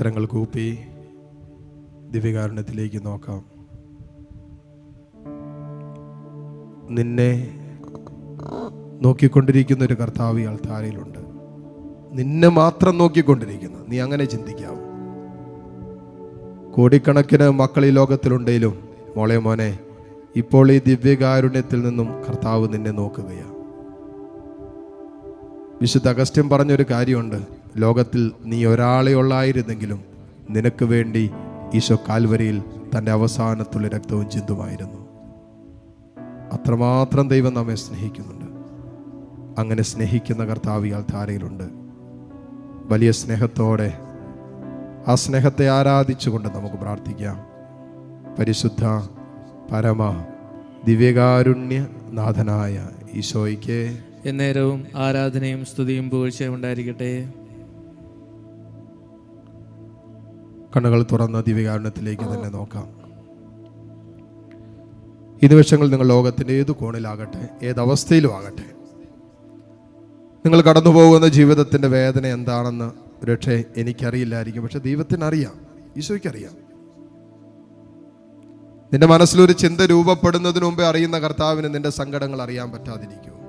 കരങ്ങൾ കൂപ്പി ദിവ്യകാരുണ്യത്തിലേക്ക് നോക്കാം. നിന്നെ നോക്കിക്കൊണ്ടിരിക്കുന്ന ഒരു കർത്താവ് ഈ അൾത്താരയിലുണ്ട് നിന്നെ മാത്രം നോക്കിക്കൊണ്ടിരിക്കുന്നു. നീ അങ്ങനെ ചിന്തിക്കാം. കോടിക്കണക്കിന് മക്കൾ ഈ ലോകത്തിലുണ്ടെങ്കിലും മോളെ മോനെ ഇപ്പോൾ ഈ ദിവ്യകാരുണ്യത്തിൽ നിന്നും കർത്താവ് നിന്നെ നോക്കുകയാണ്. വിശുദ്ധ അഗസ്റ്റ്യം പറഞ്ഞൊരു കാര്യമുണ്ട്. ലോകത്തിൽ നീ ഒരാളെ ഉള്ളായിരുന്നെങ്കിലും നിനക്ക് വേണ്ടി ഈശോ കാൽവരിയിൽ തന്റെ അവസാനത്തുള്ള രക്തവും ചിന്തുമായിരുന്നു. അത്രമാത്രം ദൈവം നമ്മെ സ്നേഹിക്കുന്നുണ്ട്. അങ്ങനെ സ്നേഹിക്കുന്ന കർത്താവിയാൽ ധാരയിലുണ്ട് വലിയ സ്നേഹത്തോടെ ആ സ്നേഹത്തെ ആരാധിച്ചുകൊണ്ട് നമുക്ക് പ്രാർത്ഥിക്കാം. പരിശുദ്ധ പരമ ദിവ്യകാരുണ്യ നാഥനായ ഈശോയ്ക്ക് എന്നേരവും ആരാധനയും സ്തുതിയും പൂഴ്ചയും ഉണ്ടായിരിക്കട്ടെ. കണ്ണുകൾ തുറന്ന ദിവ്യകാരണത്തിലേക്ക് തന്നെ നോക്കാം. ഈ നിമിഷങ്ങൾ നിങ്ങൾ ലോകത്തിന്റെ ഏത് കോണിലാകട്ടെ ഏതവസ്ഥയിലും ആകട്ടെ നിങ്ങൾ കടന്നു പോകുന്ന ജീവിതത്തിന്റെ വേദന എന്താണെന്ന് ഒരുപക്ഷെ എനിക്കറിയില്ലായിരിക്കും. പക്ഷെ ദൈവത്തിന് അറിയാം ഈശോയ്ക്കറിയാം. നിന്റെ മനസ്സിലൊരു ചിന്ത രൂപപ്പെടുന്നതിന് മുമ്പേ അറിയുന്ന കർത്താവിന് നിന്റെ സങ്കടങ്ങൾ അറിയാൻ പറ്റാതിരിക്കുമോ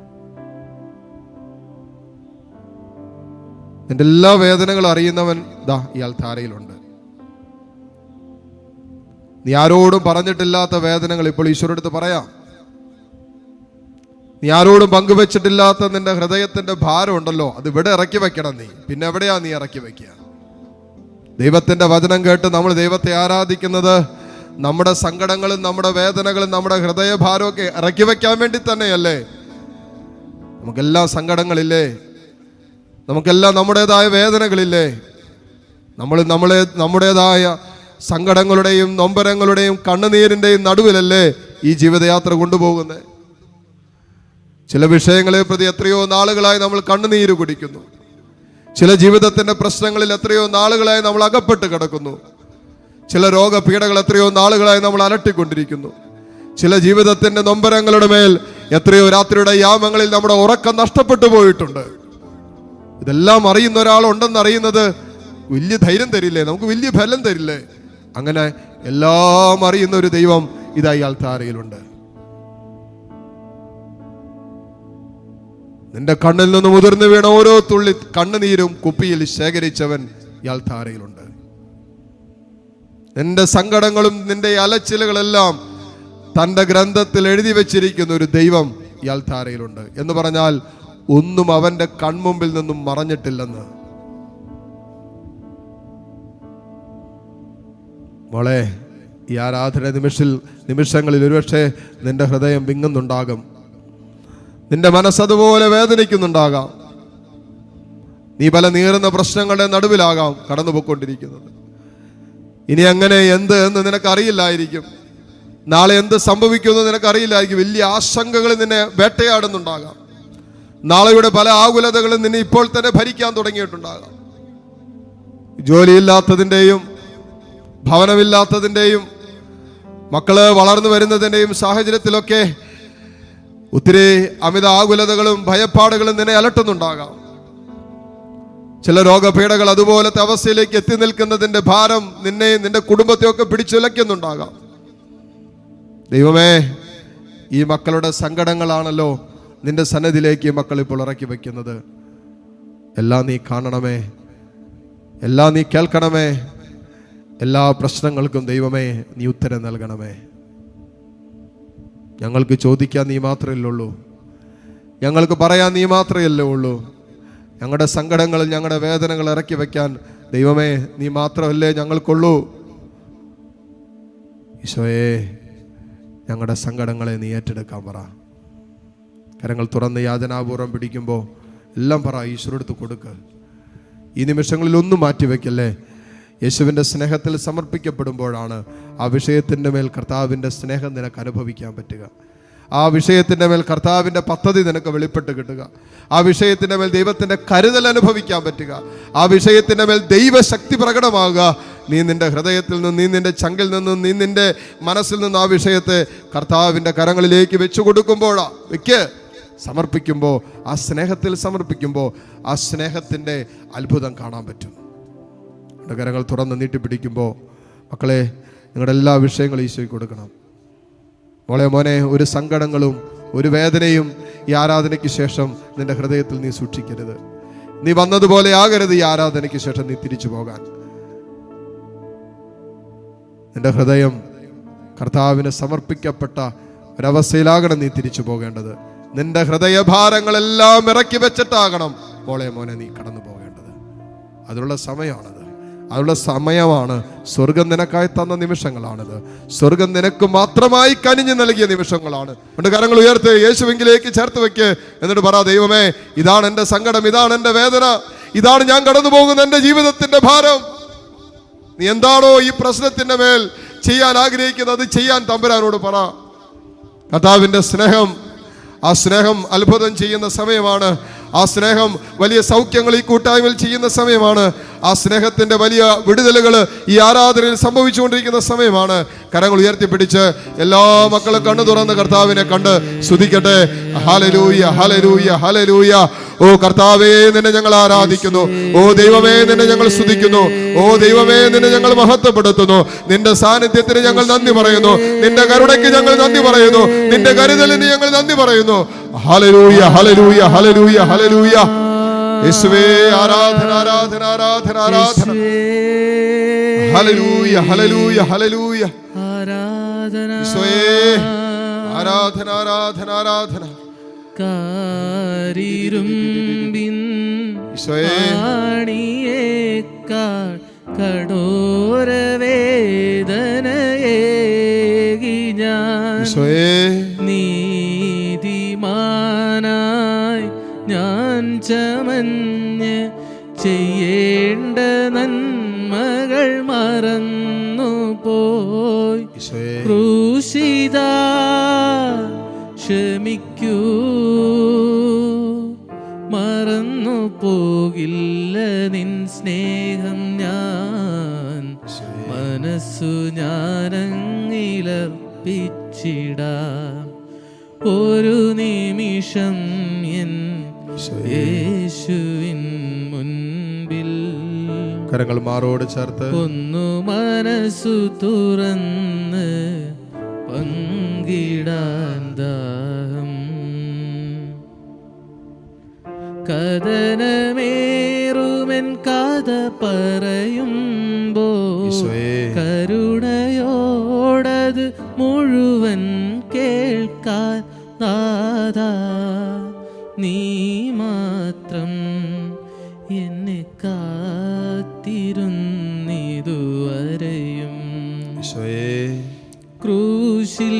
നിന്റെ എല്ലാ വേദനകളും അറിയുന്നവൻ ദാ ഇയാൾ ധാരയിലുണ്ട് നീ ആരോടും പറഞ്ഞിട്ടില്ലാത്ത വേദനകൾ ഇപ്പോൾ ഈശ്വരടുത്ത് പറയാം. നീ ആരോടും പങ്കുവെച്ചിട്ടില്ലാത്ത നിന്റെ ഹൃദയത്തിന്റെ ഭാരം ഉണ്ടല്ലോ അത് ഇവിടെ ഇറക്കി വെക്കണം നീ. പിന്നെ എവിടെയാ നീ ഇറക്കി വെക്കുക? ദൈവത്തിന്റെ വചനം കേട്ട് നമ്മൾ ദൈവത്തെ ആരാധിക്കുന്നത് നമ്മുടെ സങ്കടങ്ങളും നമ്മുടെ വേദനകളും നമ്മുടെ ഹൃദയഭാരവും ഒക്കെ ഇറക്കി വെക്കാൻ വേണ്ടി തന്നെയല്ലേ? നമുക്കെല്ലാം സങ്കടങ്ങളില്ലേ? നമുക്കെല്ലാം നമ്മുടേതായ വേദനകളില്ലേ? നമ്മൾ നമ്മളെ നമ്മുടേതായ സങ്കടങ്ങളുടെയും നൊമ്പരങ്ങളുടെയും കണ്ണുനീരിന്റെയും നടുവിലല്ലേ ഈ ജീവിതയാത്ര കൊണ്ടുപോകുന്നത്? ചില വിഷയങ്ങളെ പ്രതി എത്രയോ നാളുകളായി നമ്മൾ കണ്ണുനീര് കുടിക്കുന്നു. ചില ജീവിതത്തിന്റെ പ്രശ്നങ്ങളിൽ എത്രയോ നാളുകളായി നമ്മൾ അകപ്പെട്ട് കിടക്കുന്നു. ചില രോഗപീഠകൾ എത്രയോ നാളുകളായി നമ്മൾ അലട്ടിക്കൊണ്ടിരിക്കുന്നു. ചില ജീവിതത്തിന്റെ നൊമ്പരങ്ങളുടെ മേൽ എത്രയോ രാത്രിയുടെ യാമങ്ങളിൽ നമ്മുടെ ഉറക്കം നഷ്ടപ്പെട്ടു പോയിട്ടുണ്ട്. ഇതെല്ലാം അറിയുന്ന ഒരാളുണ്ടെന്നറിയുന്നത് വലിയ ധൈര്യം തരില്ലേ? നമുക്ക് വലിയ ഫലം തരില്ലേ? അങ്ങനെ എല്ലാം അറിയുന്ന ഒരു ദൈവം ഇതാ അൽത്താരയിലുണ്ട് താരയിലുണ്ട്. നിന്റെ കണ്ണിൽ നിന്ന് മുതിർന്നു വീണ ഓരോ തുള്ളി കണ്ണുനീരും കുപ്പിയിൽ ശേഖരിച്ചവൻ ഇയാൾ താരയിലുണ്ട്. നിന്റെ സങ്കടങ്ങളും നിന്റെ അലച്ചിലുകളെല്ലാം തന്റെ ഗ്രന്ഥത്തിൽ എഴുതി വെച്ചിരിക്കുന്ന ഒരു ദൈവം ഇയാൾ താരയിലുണ്ട്. എന്ന് പറഞ്ഞാൽ ഒന്നും അവന്റെ കൺമുമ്പിൽ നിന്നും മറഞ്ഞിട്ടില്ലെന്ന് മോളെ ഈ ആരാധന നിമിഷിൽ നിമിഷങ്ങളിൽ ഒരുപക്ഷെ നിന്റെ ഹൃദയം വിങ്ങുന്നുണ്ടാകും. നിന്റെ മനസ്സതുപോലെ വേദനിക്കുന്നുണ്ടാകാം. നീ പല നീറുന്ന പ്രശ്നങ്ങളുടെ നടുവിലാകാം കടന്നു ഇനി അങ്ങനെ എന്ത് എന്ന് നിനക്കറിയില്ലായിരിക്കും. നാളെ എന്ത് സംഭവിക്കുമെന്ന് നിനക്കറിയില്ലായിരിക്കും. വലിയ ആശങ്കകൾ നിന്നെ വേട്ടയാടുന്നുണ്ടാകാം. നാളെയുടെ പല ആകുലതകളും നിന്നെ ഇപ്പോൾ തന്നെ ഭരിക്കാൻ തുടങ്ങിയിട്ടുണ്ടാകാം. ജോലിയില്ലാത്തതിന്റെയും ഭവനമില്ലാത്തതിന്റെയും മക്കൾ വളർന്നു വരുന്നതിന്റെയും സാഹചര്യത്തിലൊക്കെ ഒത്തിരി അമിത ആകുലതകളും ഭയപ്പാടുകളും നിന്നെ അലട്ടുന്നുണ്ടാകാം. ചില രോഗപീഠകൾ അതുപോലത്തെ അവസ്ഥയിലേക്ക് എത്തി നിൽക്കുന്നതിന്റെ ഭാരം നിന്നെയും നിന്റെ കുടുംബത്തെയൊക്കെ പിടിച്ചുലയ്ക്കുന്നുണ്ടാകാം. ദൈവമേ ഈ മക്കളുടെ സങ്കടങ്ങളാണല്ലോ നിന്റെ സന്നദ്ധിയിലേക്ക് മക്കൾ ഇപ്പോൾ ഇറക്കി വയ്ക്കുന്നത്. എല്ലാം നീ കാണണമേ. എല്ലാം നീ കേൾക്കണമേ. എല്ലാ പ്രശ്നങ്ങൾക്കും ദൈവമേ നീ ഉത്തരം നൽകണമേ. ഞങ്ങൾക്ക് ചോദിക്കാൻ നീ മാത്രമല്ലേ ഉള്ളൂ. ഞങ്ങൾക്ക് പറയാൻ നീ മാത്രമല്ലേ ഉള്ളൂ. ഞങ്ങളുടെ സങ്കടങ്ങൾ ഞങ്ങളുടെ വേദനകൾ ഇറക്കി വയ്ക്കാൻ ദൈവമേ നീ മാത്രമല്ലേ ഞങ്ങൾക്കുള്ളൂ. ഈശോയെ ഞങ്ങളുടെ സങ്കടങ്ങളെ നീ ഏറ്റെടുക്കാൻ പറ. കരങ്ങൾ തുറന്ന് യാതനാപൂർവം പിടിക്കുമ്പോൾ എല്ലാം പറ ഈശ്വരടുത്ത് കൊടുക്ക്. ഈ നിമിഷങ്ങളിൽ ഒന്നും മാറ്റിവെക്കല്ലേ? യേശുവിന്റെ സ്നേഹത്തിൽ സമർപ്പിക്കപ്പെടുമ്പോഴാണ് ആ വിഷയത്തിന്റെ മേൽ കർത്താവിന്റെ സ്നേഹം നിനക്ക് അനുഭവിക്കാൻ പറ്റുക. ആ വിഷയത്തിന്റെ മേൽ കർത്താവിന്റെ പദ്ധതി നിനക്ക് വെളിപ്പെട്ട് കിട്ടുക. ആ വിഷയത്തിന്റെ മേൽ ദൈവത്തിന്റെ കരുതൽ അനുഭവിക്കാൻ പറ്റുക. ആ വിഷയത്തിന്റെ മേൽ ദൈവശക്തി പ്രകടമാകുക. നീ നിന്റെ ഹൃദയത്തിൽ നിന്നും നീ നിന്റെ ചങ്കിൽ നിന്നും നീ നിന്റെ മനസ്സിൽ നിന്നും ആ വിഷയത്തെ കർത്താവിന്റെ കരങ്ങളിലേക്ക് വെച്ചു കൊടുക്കുമ്പോഴാ വെക്ക്. സമർപ്പിക്കുമ്പോൾ ആ സ്നേഹത്തിൽ സമർപ്പിക്കുമ്പോൾ ആ സ്നേഹത്തിന്റെ അത്ഭുതം കാണാൻ പറ്റും. നിങ്ങളുടെ കരങ്ങൾ തുറന്ന് നീട്ടിപ്പിടിക്കുമ്പോൾ മക്കളെ നിങ്ങളുടെ എല്ലാ വിഷയങ്ങളും ഈശോയ്ക്ക് കൊടുക്കണം. മോളെ മോനെ ഒരു സങ്കടങ്ങളും ഒരു വേദനയും ഈ ആരാധനയ്ക്ക് ശേഷം നിന്റെ ഹൃദയത്തിൽ നീ സൂക്ഷിക്കരുത്. നീ വന്നതുപോലെ ആകരുത് ഈ ആരാധനയ്ക്ക് ശേഷം നീ തിരിച്ചു പോകാൻ. നിന്റെ ഹൃദയം കർത്താവിന് സമർപ്പിക്കപ്പെട്ട ഒരവസ്ഥയിലാകണം നീ തിരിച്ചു പോകേണ്ടത്. നിന്റെ ഹൃദയഭാരങ്ങളെല്ലാം ഇറക്കി വെച്ചിട്ടാകണം മോളെ മോനെ നീ കടന്നു പോകേണ്ടത് അതിനുള്ള സമയമാണത് അതിനുള്ള സമയമാണ് സ്വർഗം നിനക്കായി തന്ന നിമിഷങ്ങളാണിത്. സ്വർഗം നിനക്ക് മാത്രമായി കനിഞ്ഞു നൽകിയ നിമിഷങ്ങളാണ്. രണ്ട് കരങ്ങൾ ഉയർത്ത് യേശുവെങ്കിലേക്ക് ചേർത്ത് വെക്ക്. എന്നിട്ട് പറ ദൈവമേ ഇതാണ് എന്റെ സങ്കടം ഇതാണ് എന്റെ വേദന. ഇതാണ് ഞാൻ കടന്നു പോകുന്ന എന്റെ ജീവിതത്തിന്റെ ഭാരം. നീ എന്താണോ ഈ പ്രശ്നത്തിന്റെ മേൽ ചെയ്യാൻ ആഗ്രഹിക്കുന്നത് അത് ചെയ്യാൻ തമ്പുരാനോട് പറ. കർത്താവിന്റെ സ്നേഹം ആ സ്നേഹം അത്ഭുതം ചെയ്യുന്ന സമയമാണ് ആ സ്നേഹം വലിയ സൗഖ്യങ്ങൾ ഈ കൂട്ടായ്മയിൽ ചെയ്യുന്ന സമയമാണ്. ആ സ്നേഹത്തിന്റെ വലിയ വിടുതലുകൾ ഈ ആരാധനയിൽ സംഭവിച്ചുകൊണ്ടിരിക്കുന്ന സമയമാണ്. കരങ്ങൾ ഉയർത്തിപ്പിടിച്ച് എല്ലാ മക്കളും കണ്ണു തുറന്ന് കർത്താവിനെ കണ്ട് സ്തുതിക്കട്ടെ. ഹലലൂയ ഹലലൂയ ഹലലൂയ ഓ കർത്താവേ നിന്നെ ഞങ്ങൾ ആരാധിക്കുന്നു. ഓ ദൈവമേ നിന്നെ ഞങ്ങൾ സ്തുതിക്കുന്നു. ഓ ദൈവമേ നിന്നെ ഞങ്ങൾ മഹത്വപ്പെടുത്തുന്നു. നിന്റെ സാന്നിധ്യത്തിന് ഞങ്ങൾ നന്ദി പറയുന്നു. നിന്റെ കരുണയ്ക്ക് ഞങ്ങൾ നന്ദി പറയുന്നു. നിന്റെ കരുതലിന് ഞങ്ങൾ നന്ദി പറയുന്നു. ഹലലൂയ ഹലലൂയ ഹലലൂയ ഹലലൂയ യേശുവേ ആരാധന ആരാധന ആരാധന ആരാധന. ഹലലൂയ ഹലലൂയ ഹലലൂയ ആരാധന യേശുവേ ആരാധന ആരാധന ആരാധന. കാരിരുമ്പിൻ യേശുവേ. ആണിയേക്കാൾ കടോര വേദനയേകി ഞാൻ. ക്ഷമിക്കൂ. മറന്നു പോകില്ല നിൻ സ്നേഹം ഞാൻ. മനസ്സു ഞാനങ്ങിലർപ്പിച്ചിടാം. ഒരു നിമിഷം എൻ യേശുവിൻ മുൻപിൽ കരങ്ങൾ മാറോട് ചേർത്ത് ഒന്നു മനസ്സു തുറന്ന് പങ്കിടാൻ കഥനമേറുമെൻ കഥ പറയുമ്പോ കരുണയോടത് മുഴുവൻ കേൾക്കാൻ നാദാ നീ മാത്രം എന്നെ കാത്തിരുന്നിതുവരെയും ക്രൂശിൽ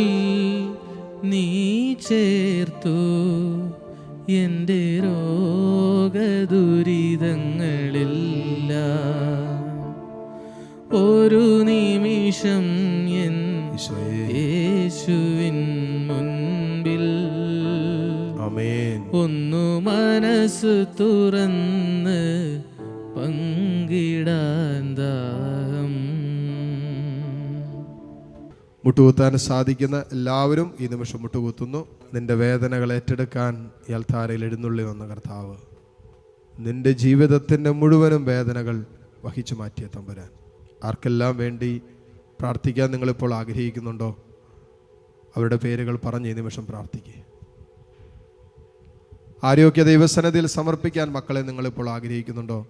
നീ ചേർത്തു മുട്ടുകുത്താൻ സാധിക്കുന്ന എല്ലാവരും ഈ നിമിഷം മുട്ടുകുത്തുന്നു. നിന്റെ വേദനകൾ ഏറ്റെടുക്കാൻ ഈ അൽത്താരയിൽ എഴുന്നള്ളി വന്ന കർത്താവ്. നിന്റെ ജീവിതത്തിന്റെ മുഴുവനും വേദനകൾ വഹിച്ചു മാറ്റിയ തമ്പുരാൻ. ആർക്കെല്ലാം വേണ്ടി പ്രാർത്ഥിക്കാൻ നിങ്ങളിപ്പോൾ ആഗ്രഹിക്കുന്നുണ്ടോ? അവരുടെ പേരുകൾ പറഞ്ഞ് ഈ നിമിഷം പ്രാർത്ഥിക്കുക ആരോഗ്യ ദൈവസന്നതിയിൽ സമർപ്പിക്കാൻ മക്കളെ നിങ്ങളിപ്പോൾ ആഗ്രഹിക്കുന്നുണ്ടോ?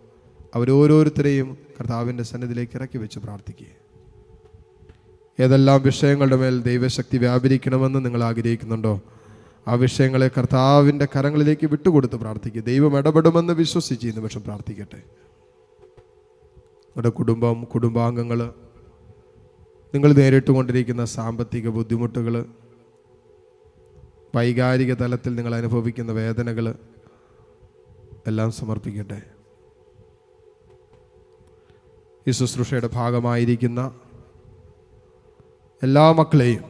അവരോരോരുത്തരെയും കർത്താവിന്റെ സന്നിധിയിലേക്ക് ഇറക്കി വെച്ച് പ്രാർത്ഥിക്കുക ഏതെല്ലാം വിഷയങ്ങളുടെ മേൽ ദൈവശക്തി വ്യാപരിക്കണമെന്ന് നിങ്ങൾ ആഗ്രഹിക്കുന്നുണ്ടോ? ആ വിഷയങ്ങളെ കർത്താവിന്റെ കരങ്ങളിലേക്ക് വിട്ടുകൊടുത്ത് പ്രാർത്ഥിക്കുക ദൈവം ഇടപെടുമെന്ന് വിശ്വസിച്ച് ഈ നിമിഷം പ്രാർത്ഥിക്കട്ടെ. നിങ്ങളുടെ കുടുംബം കുടുംബാംഗങ്ങൾ നിങ്ങൾ നേരിട്ടുകൊണ്ടിരിക്കുന്ന സാമ്പത്തിക ബുദ്ധിമുട്ടുകൾ വൈകാരിക തലത്തിൽ നിങ്ങൾ അനുഭവിക്കുന്ന വേദനകൾ എല്ലാം സമർപ്പിക്കട്ടെ. ഈ ശുശ്രൂഷയുടെ ഭാഗമായിരിക്കുന്ന എല്ലാ മക്കളെയും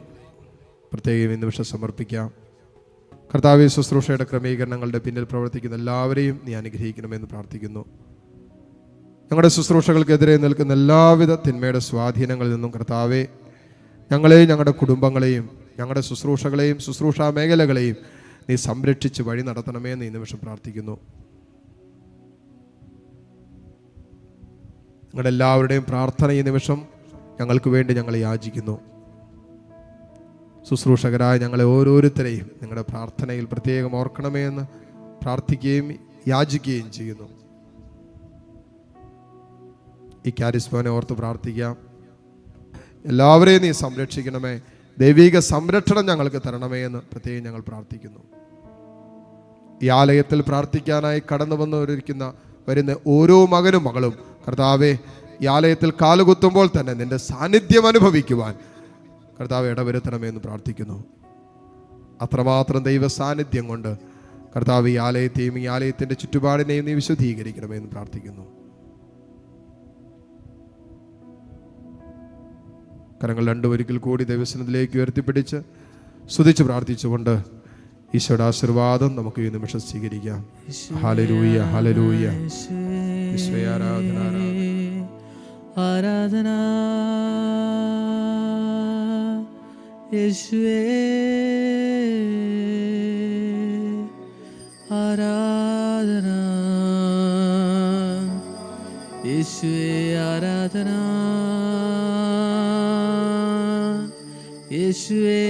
പ്രത്യേകം ഈ നിമിഷം സമർപ്പിക്കാം. കർത്താവ് ശുശ്രൂഷയുടെ ക്രമീകരണങ്ങളുടെ പിന്നിൽ പ്രവർത്തിക്കുന്ന എല്ലാവരെയും നീ അനുഗ്രഹിക്കണമെന്ന് പ്രാർത്ഥിക്കുന്നു. ഞങ്ങളുടെ ശുശ്രൂഷകൾക്കെതിരെ നിൽക്കുന്ന എല്ലാവിധ തിന്മയുടെ സ്വാധീനങ്ങളിൽ നിന്നും കർത്താവെ ഞങ്ങളെയും ഞങ്ങളുടെ കുടുംബങ്ങളെയും ഞങ്ങളുടെ ശുശ്രൂഷകളെയും ശുശ്രൂഷാ മേഖലകളെയും നീ സംരക്ഷിച്ച് വഴി നടത്തണമേ എന്ന് ഈ നിമിഷം പ്രാർത്ഥിക്കുന്നു. നിങ്ങളുടെ എല്ലാവരുടെയും പ്രാർത്ഥന ഈ നിമിഷം ഞങ്ങൾക്ക് വേണ്ടി ഞങ്ങൾ യാചിക്കുന്നു. ശുശ്രൂഷകരായ ഞങ്ങളെ ഓരോരുത്തരെയും നിങ്ങളുടെ പ്രാർത്ഥനയിൽ പ്രത്യേകം ഓർക്കണമേ എന്ന് പ്രാർത്ഥിക്കുകയും യാചിക്കുകയും ചെയ്യുന്നു. ഈ കാരിസ്മോനെ ഓർത്ത് പ്രാർത്ഥിക്കാം. എല്ലാവരെയും നീ സംരക്ഷിക്കണമേ. ദൈവിക സംരക്ഷണം ഞങ്ങൾക്ക് തരണമേ എന്ന് പ്രത്യേകം ഞങ്ങൾ പ്രാർത്ഥിക്കുന്നു. ഈ ആലയത്തിൽ പ്രാർത്ഥിക്കാനായി കടന്നു വന്നവരിക്കുന്ന വരുന്ന ഓരോ മകനും മകളും കർത്താവെ ഈ ആലയത്തിൽ കാലുകുത്തുമ്പോൾ തന്നെ നിന്റെ സാന്നിധ്യം അനുഭവിക്കുവാൻ കർത്താവ് ഇടവരുത്തണമേ എന്ന് പ്രാർത്ഥിക്കുന്നു. അത്രമാത്രം ദൈവ സാന്നിധ്യം കൊണ്ട് കർത്താവ് ഈ ആലയത്തെയും ഈ ആലയത്തിന്റെ ചുറ്റുപാടിനെയും നീ വിശദീകരിക്കണമേ എന്ന് പ്രാർത്ഥിക്കുന്നു. കരങ്ങൾ രണ്ടു ഒരിക്കൽ കൂടി ദൈവസനത്തിലേക്ക് ഉയർത്തിപ്പിടിച്ച് സ്തുതിച്ച് പ്രാർത്ഥിച്ചുകൊണ്ട് ഈശോയുടെ ആശീർവാദം നമുക്ക് ഈ നിമിഷം സ്വീകരിക്കാം. ഹലരൂയ ഹലരൂയ ആരാധന, ആരാധന യേശുവേ ആരാധന യേശുവേ ആരാധന യേശുവേ